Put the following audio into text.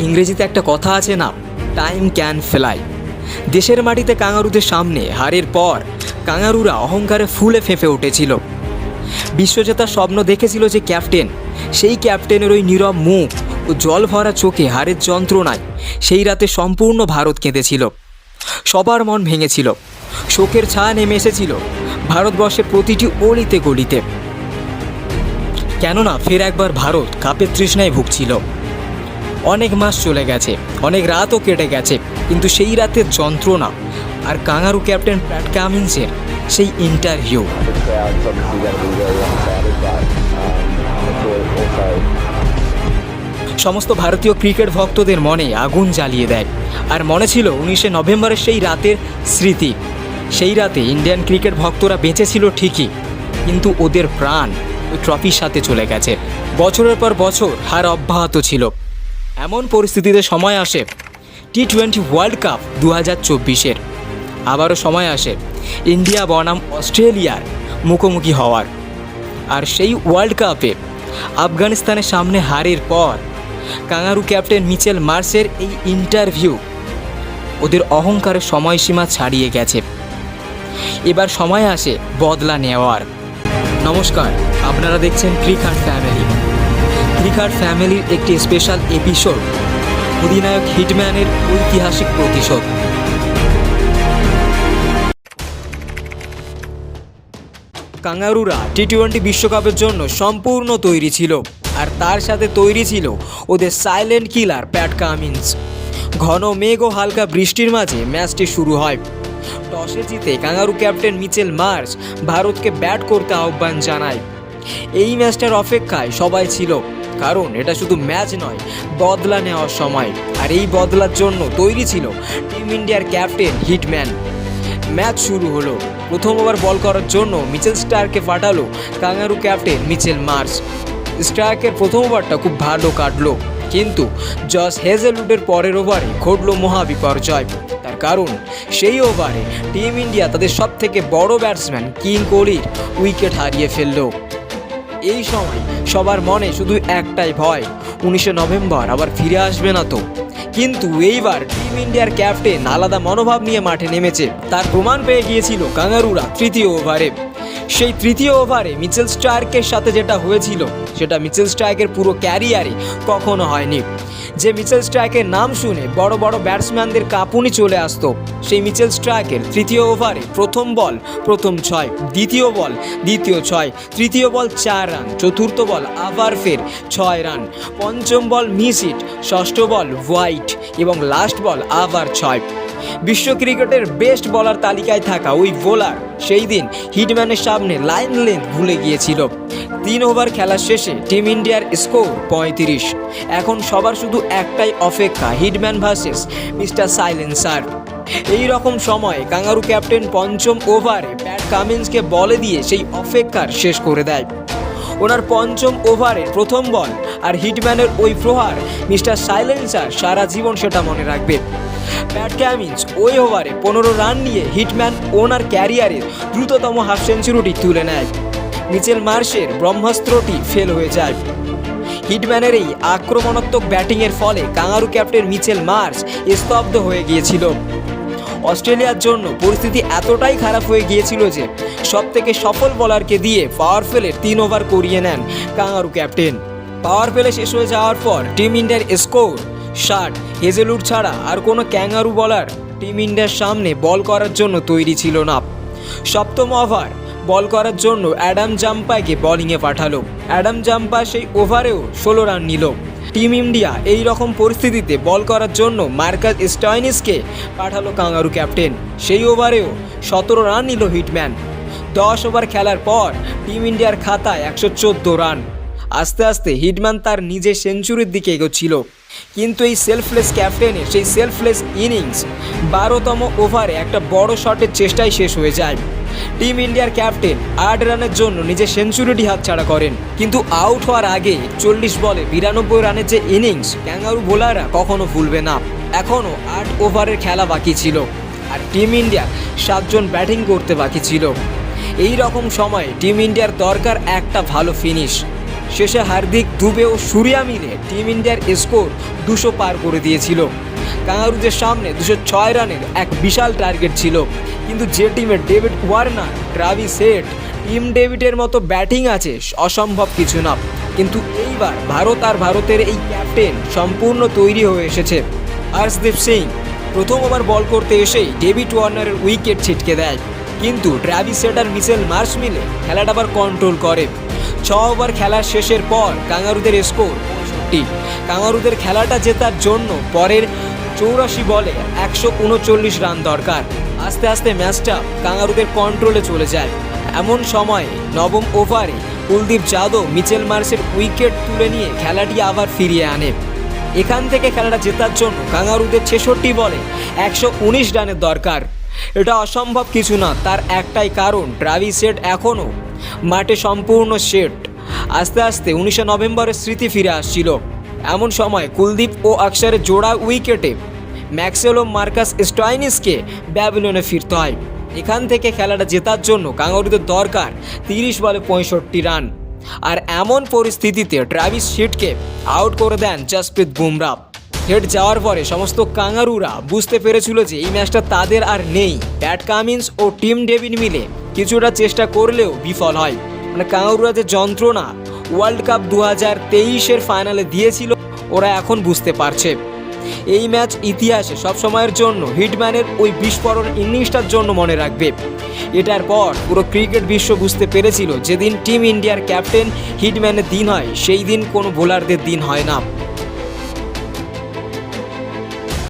ইংরেজিতে একটা কথা আছে না টাইম ক্যান ফ্লাই দেশের মাটিতে কাঙারুদের সামনে হারের পর কাঙারুরা অহংকারে ফুলে ফেঁপে উঠেছিল। বিশ্বজেতার স্বপ্ন দেখেছিল যে ক্যাপ্টেন, সেই ক্যাপ্টেনের ওই নীরব মুখ ও জল ভরা চোখে হারের যন্ত্রণায় সেই রাতে সম্পূর্ণ ভারত কেঁদেছিল। সবার মন ভেঙেছিল। শোকের ছায়া নেমে এসেছিল ভারতবর্ষের প্রতিটি অলিতে গলিতে। কেননা ফের একবার ভারত কাপের তৃষ্ণায় ভুগছিল। অনেক মাস চলে গেছে, অনেক রাতও কেটে গেছে, কিন্তু সেই রাতের যন্ত্রণা আর কাঙারু ক্যাপ্টেন প্যাট কামিন্সের সেই ইন্টারভিউ। সমস্ত ভারতীয় ক্রিকেট ভক্তদের মনে আগুন জ্বালিয়ে দেয়। আর মনে ছিল উনিশে নভেম্বরের সেই রাতের স্মৃতি। সেই রাতে ইন্ডিয়ান ক্রিকেট ভক্তরা বেঁচে ছিল ঠিকই, কিন্তু ওদের প্রাণ ওই ট্রফির সাথে চলে গেছে। বছরের পর বছর হার অব্যাহত ছিল। এমন পরিস্থিতিতে সময় আসে টি টোয়েন্টি ওয়ার্ল্ড কাপ দু হাজার চব্বিশের। আবারও সময় আসে, ইন্ডিয়া বনাম অস্ট্রেলিয়ার মুখোমুখি হওয়ার। আর সেই ওয়ার্ল্ড কাপে আফগানিস্তানের সামনে হারের পর, কাঙারু ক্যাপ্টেন মিচেল মার্সের এই ইন্টারভিউ ওদের অহংকারের সময়সীমা ছাড়িয়ে গেছে। এবার সময় আসে বদলা নেওয়ার। নমস্কার, আপনারা দেখছেন ক্রিকার ফ্যামিলি। ক্রিকার ফ্যামিলির একটি স্পেশাল এপিসোড, অধিনায়ক হিটম্যানের ঐতিহাসিক প্রতিশোধ। কাঙ্গারুরা টি টোয়েন্টি বিশ্বকাপের জন্য সম্পূর্ণ তৈরি ছিল, আর তার সাথে তৈরি ছিল ওদের সাইলেন্ট কিলার প্যাট কামিন্স। ঘন মেঘ ও হালকা বৃষ্টির মাঝে ম্যাচটি শুরু হয়। টসে জিতে কাঙ্গারু ক্যাপ্টেন মিচেল মার্স ভারতকে ব্যাট করতে আহ্বান জানায়। এই ম্যাচটার অপেক্ষায় সবাই ছিল। কারণ এটা শুধু ম্যাচ নয়, বদলা নেওয়ার সময়। আর এই বদলার জন্য তৈরি ছিল টিম ইন্ডিয়ার ক্যাপ্টেন হিটম্যান। ম্যাচ শুরু হলো। প্রথম ওভার বল করার জন্য মিচেল স্টারকে পাঠালো কাঙ্গারু ক্যাপ্টেন মিচেল মার্স স্টার্কের প্রথম ওভারটা খুব ভালো কাটলো, কিন্তু জস হেজেলউডের পরের ওভারে ঘটলো মহা বিপর্যয় তার কারণ, সেই ওভারে টিম ইন্ডিয়া তাদের সবথেকে বড় ব্যাটসম্যান কিং কোহলির উইকেট হারিয়ে ফেলল। এই সময় সবার মনে শুধু একটাই ভয়, উনিশে নভেম্বর আবার ফিরে আসবে না তো। কিন্তু এইবার টিম ইন্ডিয়ার ক্যাপ্টেন আলাদা মনোভাব নিয়ে মাঠে নেমেছে। তার প্রমাণ পেয়ে গিয়েছিল কাঙ্গারুরা তৃতীয় ওভারে। সেই তৃতীয় ওভারে মিচেল স্টার্কের সাথে যেটা হয়েছিল, সেটা মিচেল স্টার্কের পুরো ক্যারিয়ারে কখনো হয়নি। যে মিচেল স্ট্রাইকের নাম শুনে বড় বড় ব্যাটসম্যানদের কাঁপুনি চলে আসতো। সেই মিচেল স্ট্রাইকের তৃতীয় ওভারে প্রথম বল, প্রথম ছয়, দ্বিতীয় বল, দ্বিতীয় ছয়, তৃতীয় বল চার রান, চতুর্থ বল আবার ফের ছয় রান, পঞ্চম বল মিস ইট, ষষ্ঠ বল হোয়াইট এবং লাস্ট বল আবার ছয়। বিশ্ব ক্রিকেটের বেস্ট বলার তালিকায় থাকা ওই বোলার সেই দিন হিটম্যানের সামনে লাইন লেন্থ ভুলে গিয়েছিল। তিন ওভার খেলার শেষে টিম ইন্ডিয়ার স্কোর পঁয়ত্রিশ। এখন সবার শুধু একটাই অপেক্ষা, হিটম্যান ভার্সেস মিস্টার সাইলেন্সার। এই রকম সময় কাঙ্গারু ক্যাপ্টেন পঞ্চম ওভারে প্যাট কামিন্সকে বলে দিয়ে সেই অপেক্ষার শেষ করে দেয়। ওনার পঞ্চম ওভারের প্রথম বল আর হিটম্যানের ওই প্রহার মিস্টার সাইলেন্সার সারা জীবন সেটা মনে রাখবে। প্যাট ক্যামিন্স ওই ওভারে পনেরো রান নিয়ে হিটম্যান ওনার ক্যারিয়ারের দ্রুততম হাফ সেঞ্চুরিটি তুলে নেয়। মিচেল মার্শের ব্রহ্মাস্ত্রটি ফেল হয়ে যায়। হিটম্যানের এই আক্রমণাত্মক ব্যাটিংয়ের ফলে কাঙারু ক্যাপ্টেন মিচেল মার্স স্তব্ধ হয়ে গিয়েছিল। অস্ট্রেলিয়ার জন্য পরিস্থিতি এতটাই খারাপ হয়ে গিয়েছিল যে সব থেকে সফল বলারকে দিয়ে পাওয়ার ফেলের তিন ওভার করিয়ে নেন কাঙারু ক্যাপ্টেন। পাওয়ার ফেলে শেষ হয়ে যাওয়ার পর টিম ইন্ডিয়ার স্কোর ষাট। হেজেলুড ছাড়া আর কোনো ক্যাঙ্গারু বলার টিম ইন্ডিয়ার সামনে বল করার জন্য তৈরি ছিল না। সপ্তম ওভার বল করার জন্য অ্যাডাম জাম্পাকে বোলিংয়ে পাঠালো। অ্যাডাম জাম্পা সেই ওভারেও ষোলো রান নিল। টিম ইন্ডিয়া এই রকম পরিস্থিতিতে বল করার জন্য মার্কাস স্টয়নিসকে পাঠালো কাঙ্গারু ক্যাপ্টেন সেই ওভারেও সতেরো রান নিল হিটম্যান দশ ওভার খেলার পর টিম ইন্ডিয়ার খাতায় একশো চোদ্দ রান আস্তে আস্তে হিটম্যান তার নিজের সেঞ্চুরির দিকে এগোচ্ছিল। কিন্তু এই সেলফলেস ক্যাপ্টেনের সেই সেলফলেস ইনিংস বারোতম ওভারে একটা বড় শটের চেষ্টায় শেষ হয়ে যায়। টিম ইন্ডিয়ার ক্যাপ্টেন আট রানের জন্য নিজের সেঞ্চুরিটি হাতছাড়া করেন। কিন্তু আউট হওয়ার আগে চল্লিশ বলে বিরানব্বই রানের যে ইনিংস ক্যাঙ্গারু বোলাররা কখনো ভুলবে না। এখনও আট ওভারের খেলা বাকি ছিল। আর টিম ইন্ডিয়া সাতজন ব্যাটিং করতে বাকি ছিল। এই রকম সময়ে টিম ইন্ডিয়ার দরকার একটা ভালো ফিনিশ শেষে হার্দিক দুবে ও সুরিয়া মিলে টিম ইন্ডিয়ার স্কোর দুশো পার করে দিয়েছিল। কাঙ্গারুদের সামনে দুশো ছয় রানের এক বিশাল টার্গেট ছিল। কিন্তু যে টিমের ডেভিড ওয়ার্নার ট্রাভিস সেট, টিম ডেভিডের মতো ব্যাটিং আছে, অসম্ভব কিছু না। কিন্তু এইবার ভারত আর ভারতের এই ক্যাপ্টেন সম্পূর্ণ তৈরি হয়ে এসেছে। হর্ষদীপ সিং প্রথম ওভার বল করতে এসেই ডেভিড ওয়ার্নারের উইকেট ছিটকে দেয়। কিন্তু ট্রাভিস আর মিসেল মার্শ মিলে খেলাটা আবার কন্ট্রোল করে। ছ ওভার খেলার শেষের পর কাঙ্গারুদের স্কোর পঁয়ষট্টি। কাঙ্গারুদের খেলাটা জেতার জন্য পরের চৌরাশি বলে একশো উনচল্লিশ রান দরকার। আস্তে আস্তে ম্যাচটা কাঙ্গারুদের কন্ট্রোলে চলে যায়। এমন সময়ে নবম ওভারে কুলদীপ যাদব মিচেল মার্সের উইকেট তুলে নিয়ে খেলাটি আবার ফিরিয়ে আনে। এখান থেকে খেলাটা জেতার জন্য কাঙ্গারুদের ছেষট্টি বলে একশো উনিশ রানের দরকার। এটা অসম্ভব কিছু না, তার একটাই কারণ ট্রাভিস সেট এখনও মাঠে সম্পূর্ণ সেট আস্তে আস্তে উনিশে নভেম্বরের স্মৃতি ফিরে আসছিল। এমন সময় কুলদীপ ও অক্ষরের জোড়া উইকেটে ম্যাক্সেল ও মার্কাস স্টয়নিসকে ব্যাবিলনে ফিরতে হয়। এখান থেকে খেলাটা জেতার জন্য কাঙ্গারুদের দরকার তিরিশ বলে পঁয়ষট্টি রান। আর এমন পরিস্থিতিতে ট্রাভিস শিটকে আউট করে দেন জসপ্রীত বুমরা হেড যাওয়ার পরে সমস্ত কাঙ্গারুরা বুঝতে পেরেছিল যে এই ম্যাচটা তাদের আর নেই। প্যাট কামিন্স ও টিম ডেভিড মিলে কিছুটা চেষ্টা করলেও বিফল হয়। মানে কাঙ্গারুরা যে যন্ত্রণা ওয়ার্ল্ড কাপ দু হাজার তেইশের ফাইনালে দিয়েছিল, ওরা এখন বুঝতে পারছে। এই ম্যাচ ইতিহাসে সব সময়ের জন্য হিটম্যানের ওই বিস্ফোরণ ইনিংসটার জন্য মনে রাখবে। এটার পর পুরো ক্রিকেট বিশ্ব বুঝতে পেরেছিল, যেদিন টিম ইন্ডিয়ার ক্যাপ্টেন হিটম্যানের দিন হয়, সেই দিন কোনো বোলারদের দিন হয় না।